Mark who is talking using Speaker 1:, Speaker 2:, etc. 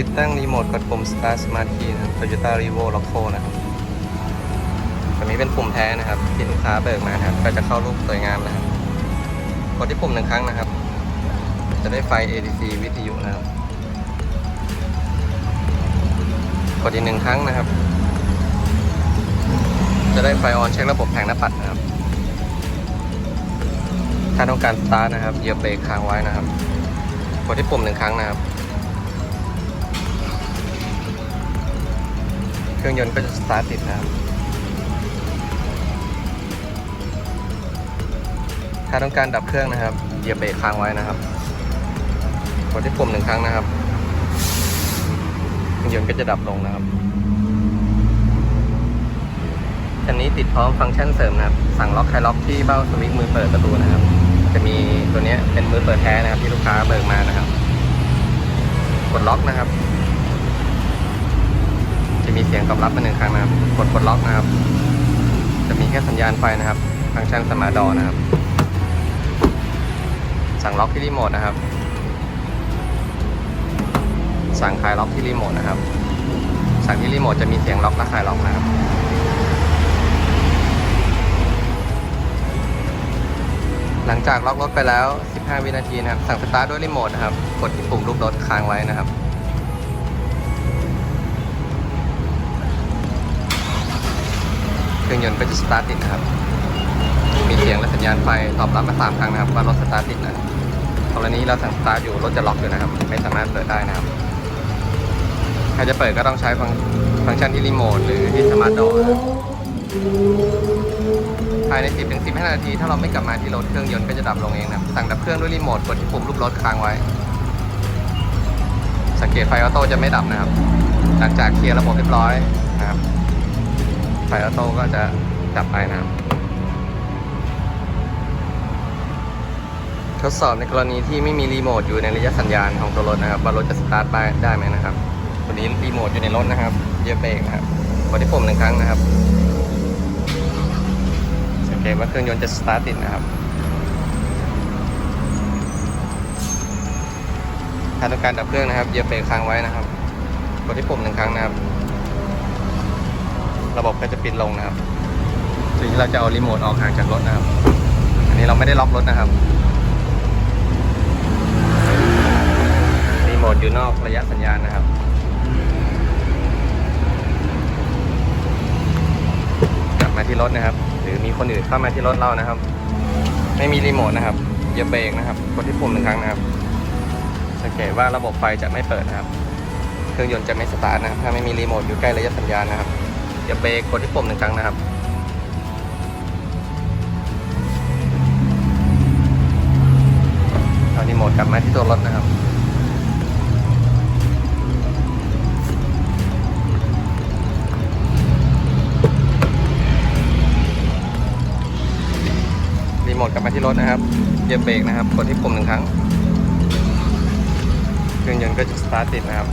Speaker 1: ติดตั้งรีโมทกดปุ่ม Start Smart Key นะครับ Toyota Revo Loco นะครับตัวนี้เป็นปุ่มแท้นะครับ ที่ลูกค้าเบิกมานะครับ ก็จะเข้ารูปสวยงามนะครับ กดที่ปุ่มหนึ่งครั้งนะครับ จะได้ไฟ ADC วิทยุนะครับ กดอีกหนึ่งครั้งนะครับ จะได้ไฟออนเช็คระบบแผงหน้าปัดนะครับ ถ้าต้องการสตาร์ทนะครับ เหยียบเบรกค้างไว้นะครับ กดที่ปุ่มหนึ่งครั้งนะครับ เครื่องยนต์ก็จะสตาร์ทติดนะครับถ้าต้องการดับเครื่องนะครับ เหยียบเบรกค้างไว้นะครับ กดที่ปุ่มหนึ่งครั้งนะครับ เครื่องยนต์ก็จะดับลงนะครับคันนี้ติดพร้อมฟังก์ชันเสริมนะครับ สั่งล็อกคลายล็อกที่เบ้าสวิตช์มือเปิดประตูนะครับ จะมีตัวนี้เป็นมือเปิดแท้นะครับที่ลูกค้าเบิกมานะครับ กดล็อกนะครับ จะมีเสียงตอบรับมาหนึ่งครั้งนะครับ กดกดล็อกนะครับ จะมีแค่สัญญาณไฟนะครับ ฟังก์ชันสมาร์ดอนะครับ สั่งล็อกที่รีโมทนะครับ สั่งคลายล็อกที่รีโมทนะครับ สั่งที่รีโมทจะมีเสียงล็อกและคลายล็อกนะครับหลังจากล็อกรถไปแล้ว 15 วินาทีนะครับ สั่งสตาร์ทด้วยรีโมทนะครับ กดที่ปุ่มรูปรถค้างไว้นะครับ รื่องยนต์ก็จะสตาร์ทติดนะครับ มีเสียงและสัญญาณไฟตอบรับมาสามครั้งนะครับว่ารถสตาร์ทติดนะครับกรณีเราสั่งสตาร์ทอยู่รถจะล็อกอยู่นะครับ ไม่สามารถเปิดได้นะครับ ถ้าจะเปิดก็ต้องใช้ฟังฟังก์ชันที่รีโมทหรือที่สมาร์ทดอรับภายใน 10ถึง15 นาที ถ้าเราไม่กลับมาที่รถเครื่องยนต์ก็จะดับลงเองนะสั่งดับเครื่องด้วยรีโมทกดที่ปุ่มรูปรถค้างไว้ สังเกตไฟออโต้จะไม่ดับนะครับ หลังจากเคลียร์ระบบเรียบร้อยนะครับ ไฟออโต้ก็จะดับไปนะครับ ทดสอบในกรณีที่ไม่มีรีโมทอยู่ในระยะสัญญาณของตัวรถนะครับ ว่ารถจะสตาร์ทได้ได้ไหมนะครับวันนี้รีโมทอยู่ในรถนะครับเยียบเบรกนะครับกดที่ปุ่มหนึ่งครั้งนะครับสังเกตว่าเครื่องยนต์จะสตาร์ทติดนะครับถ้าต้องการดับเครื่องนะครับเยียบเบรกค้างไว้นะครับกดที่ปุ่มหนึ่งครั้งนะครับ ระบบก็จะปิดลงนะครับหรือเราจะเอารีโมทออกห่างจากรถนะครับ อันนี้เราไม่ได้ล็อกรถนะครับ รีโมทอยู่นอกระยะสัญญาณนะครับกลับมาที่รถนะครับ หรือมีคนอื่นเข้ามาที่รถเรานะครับ ไม่มีรีโมทนะครับอย่าเบรกนะครับ กดที่ปุ่มหนึ่งครั้งนะครับ สังเกตว่าระบบไฟจะไม่เปิดนะครับ เครื่องยนต์จะไม่สตาร์ทนะครับ ถ้าไม่มีรีโมทอยู่ใกล้ระยะสัญญาณนะครับ อย่าเบรกกดที่ปุ่มหนึ่งครั้งนะครับเอารีโมทกลับมาที่ตัวรถนะครับรีโมทกลับมาที่รถนะครับเหยียบเบรกนะครับ กดที่ปุ่มหนึ่งครั้ง เครื่องยนต์ก็จะสตาร์ทติดนะครับ